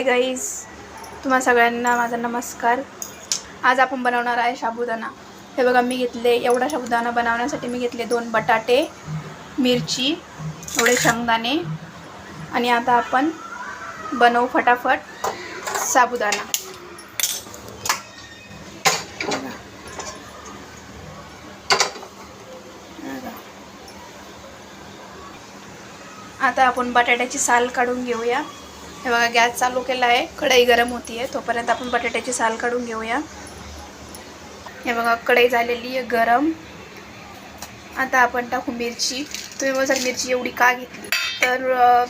Guys तुम्हा सगळ्यांना माझा नमस्कार. आज आपण बनवणार आहे साबुदाणा. हे बघा मी घेतले एवढा साबुदाणा बनवण्यासाठी मी घेतले दोन बटाटे मिरची एवढे शेंगदाणे आणि आता आपण बनवू फटाफट साबुदाणा. आता आपण बटाट्याची साल काढून घेऊया. हे बघा गॅस चालू केला आहे. कढई गरम होती आहे तोपर्यंत आपण बटाट्याची साल काढून घेऊया. हे बघा कढई झालेली आहे गरम. आता आपण टाकू मिरची. तुम्ही जर मिरची एवढी का घेतली तर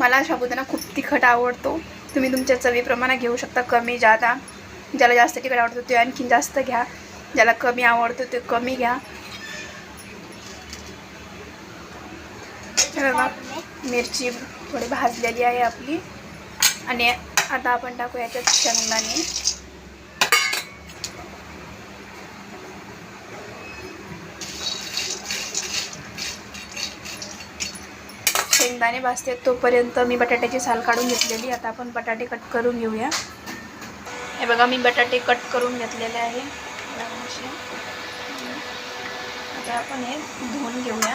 मला शाबुदाना खूप तिखट आवडतो. तुम्ही तुमच्या चवीप्रमाणे घेऊ शकता. कमी जादा. ज्याला जास्त तिखट आवडतो ते आणखीन जास्त घ्या. ज्याला कमी आवडतो ते कमी घ्या. हे बघा मिरची थोडी भाजलेली आहे आपली. आणि आता आपण टाकू याच्यात शेंगदाणे. शेंगदाणे भाजते तोपर्यंत मी बटाट्याची साल काढून घेतलेली. आता आपण बटाटे कट करून घेऊया. हे बघा मी बटाटे कट करून घेतलेले आहे. आता आपण हे धुवून घेऊया.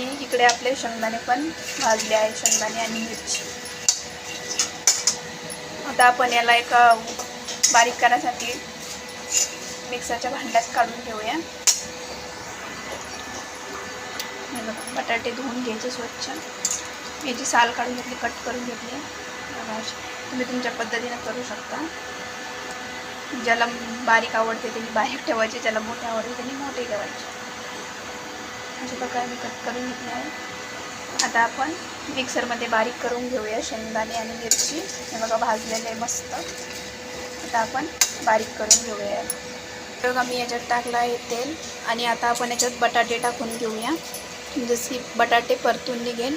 आणि इकडे आपले शेंगदाणे पण भाजले आहे शेंगदाणे आणि मिरची. आता आपण याला एका बारीक करण्यासाठी मिक्सरच्या भांड्यात काढून घेऊया. बटाटे धुवून घ्यायचे स्वच्छ. याची साल काढून घेतली कट करून घेतली. तुम्ही तुमच्या पद्धतीने करू शकता. ज्याला बारीक आवडते त्यांनी बारीक ठेवायचे ज्याला मोठे आवडते त्यांनी मोठे ठेवायचे. अशा प्रकारे मी कट करून घेतले आहे. आता आपण मिक्सरमध्ये बारीक करून घेऊया शेंगदाणे आणि मिरची. हे बघा भाजलेले आहे मस्त. आता आपण बारीक करून घेऊया. बघा मी याच्यात टाकलं आहे तेल आणि आता आपण याच्यात बटाटे टाकून घेऊया. जसे बटाटे परतून निघेल.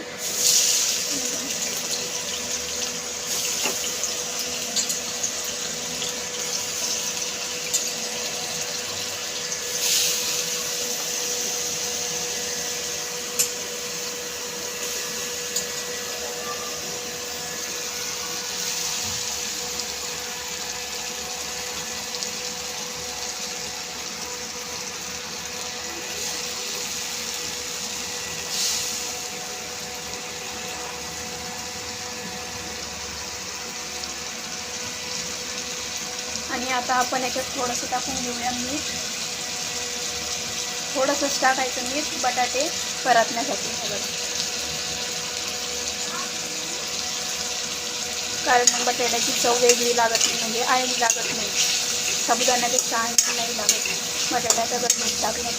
आणि आता आपण याच्यात थोडंसं टाकून घेऊया मीठ. थोडंसंच टाकायचं मीठ बटाटे परतण्यासाठी. सगळं कारण मग बटाट्याची चव वेगळी लागत नाही म्हणजे आळणी लागत नाही. साबुदाण्यापेक्षा आळणी नाही लागत. बटाट्याचं मीठ टाकलं